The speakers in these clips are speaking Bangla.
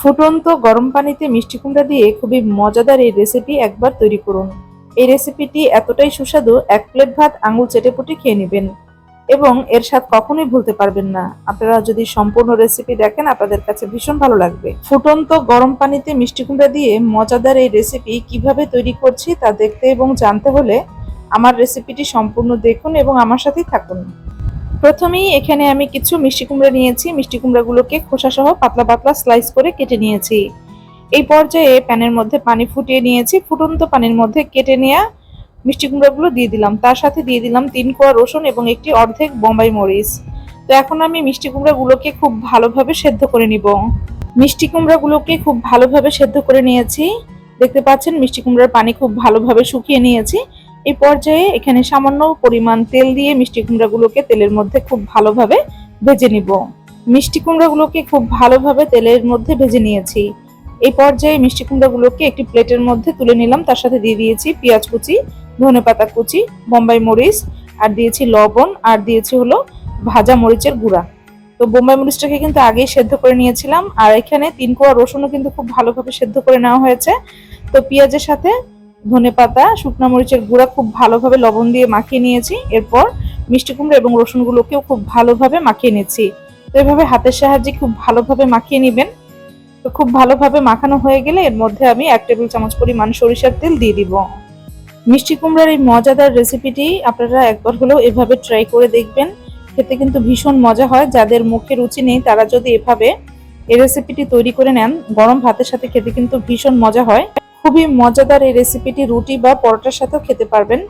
ফুটন্ত গরম পানিতে মিষ্টি কুমড়া দিয়ে খুবই মজাদার এই রেসিপি একবার তৈরি করুন। এই রেসিপিটি এতটাই সুস্বাদু, এক প্লেট ভাত, আঙুল চেটে পুটে খেয়ে নেবেন এবং এর স্বাদ কখনোই ভুলতে পারবেন না। আপনারা যদি সম্পূর্ণ রেসিপি দেখেন, আপনাদের কাছে ভীষণ ভালো লাগবে। ফুটন্ত গরম পানিতে মিষ্টি কুমড়া দিয়ে মজাদার এই রেসিপি কীভাবে তৈরি করছি তা দেখতে এবং জানতে হলে আমার রেসিপিটি সম্পূর্ণ দেখুন এবং আমার সাথেই থাকুন। প্রথমেই এখানে আমি কিছু মিষ্টি কুমড়া নিয়েছি। মিষ্টি কুমড়াগুলোকে খোসা সহ পাতলা পাতলা স্লাইস করে কেটে নিয়েছি। এই পর্যায়ে প্যানের মধ্যে পানি ফুটিয়ে নিয়েছি। ফুটন্ত পানির মধ্যে কেটে নেওয়া মিষ্টি কুমড়াগুলো দিয়ে দিলাম। তার সাথে দিয়ে দিলাম তিন কোয়া রসুন এবং একটি অর্ধেক বোম্বাই মরিচ। তো এখন আমি মিষ্টি কুমড়াগুলোকে খুব ভালোভাবে সেদ্ধ করে নিব। মিষ্টি কুমড়াগুলোকে খুব ভালোভাবে সেদ্ধ করে নিয়েছি। দেখতে পাচ্ছেন, মিষ্টি কুমড়ার পানি খুব ভালোভাবে শুকিয়ে নিয়েছি। এই পর্যায়ে এখানে সামান্য পরিমাণ তেল দিয়ে মিষ্টি কুমড়াগুলোকে তেলের মধ্যে খুব ভালোভাবে ভেজে নিব। মিষ্টি কুমড়াগুলোকে খুব ভালোভাবে তেলের মধ্যে ভেজে নিয়েছি। এই পর্যায়ে মিষ্টি কুমড়াগুলোকে একটি প্লেটের মধ্যে তুলে নিলাম। তার সাথে দিয়ে দিয়েছি পেঁয়াজ কুচি ধনে পাতা কুচি, বোম্বাই মরিচ, আর দিয়েছি লবণ, আর দিয়েছি হলো ভাজা মরিচের গুঁড়া। তো বোম্বাই মরিচটাকে কিন্তু আগেই সেদ্ধ করে নিয়েছিলাম। আর এখানে তিন কোয়া রসুনও কিন্তু খুব ভালোভাবে সেদ্ধ করে নেওয়া হয়েছে। তো পেঁয়াজের সাথে ধনে পাতা, শুকনো মরিচের গুঁড়া খুব ভালোভাবে লবণ দিয়ে মাখিয়ে নিয়েছি। এরপর মিষ্টি কুমড়ো এবং রসুনগুলোকেও খুব ভালোভাবে মাখিয়ে নিয়েছি তো এভাবে হাতের সাহায্যে খুব ভালোভাবে মাখিয়ে নেবেন। তো খুব ভালোভাবে মাখানো হয়ে গেলে এর মধ্যে আমি এক টেবিল চামচ পরিমাণ সরিষার তেল দিয়ে দিব। মিষ্টি কুমড়ার এই মজাদার রেসিপিটি আপনারা একবার হলেও এভাবে ট্রাই করে দেখবেন। খেতে কিন্তু ভীষণ মজা হয়। যাদের মুখে রুচি নেই, তারা যদি এভাবে এই রেসিপিটি তৈরি করে নেন, গরম ভাতের সাথে খেতে কিন্তু ভীষণ মজা হয়। খুবই মজাদার এই রেসিপিটি রুটি বা পরোটার সাথেও খেতে পারবেন।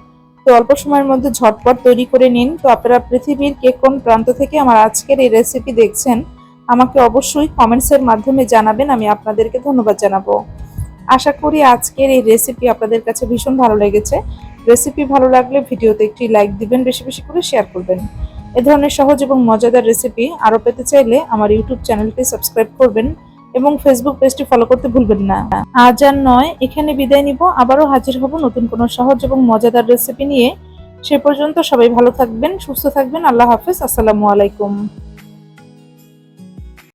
তো অল্প সময়ের মধ্যে ঝটপট তৈরি করে নিন। তো আপনারা পৃথিবীর কে কোন প্রান্ত থেকে আমার আজকের এই রেসিপি দেখছেন, আমাকে অবশ্যই কমেন্টসের মাধ্যমে জানাবেন। আমি আপনাদেরকে ধন্যবাদ জানাব। আশা করি আজকের এই রেসিপি আপনাদের কাছে ভীষণ ভালো লেগেছে। রেসিপি ভালো লাগলে ভিডিওতে একটি লাইক দিবেন, বেশি বেশি করে শেয়ার করবেন। এ ধরনের সহজ এবং মজাদার রেসিপি আরও পেতে চাইলে আমার ইউটিউব চ্যানেলটি সাবস্ক্রাইব করবেন। এবং ফেসবুক পেজটি ফলো করতে ভুলবেন না। আজ আর নয়, এখানে বিদায় নিব। আবারও হাজির হব নতুন কোনো সহজ এবং মজাদার রেসিপি নিয়ে। সে পর্যন্ত সবাই ভালো থাকবেন, সুস্থ থাকবেন। আল্লাহ হাফেজ। আসসালামু আলাইকুম।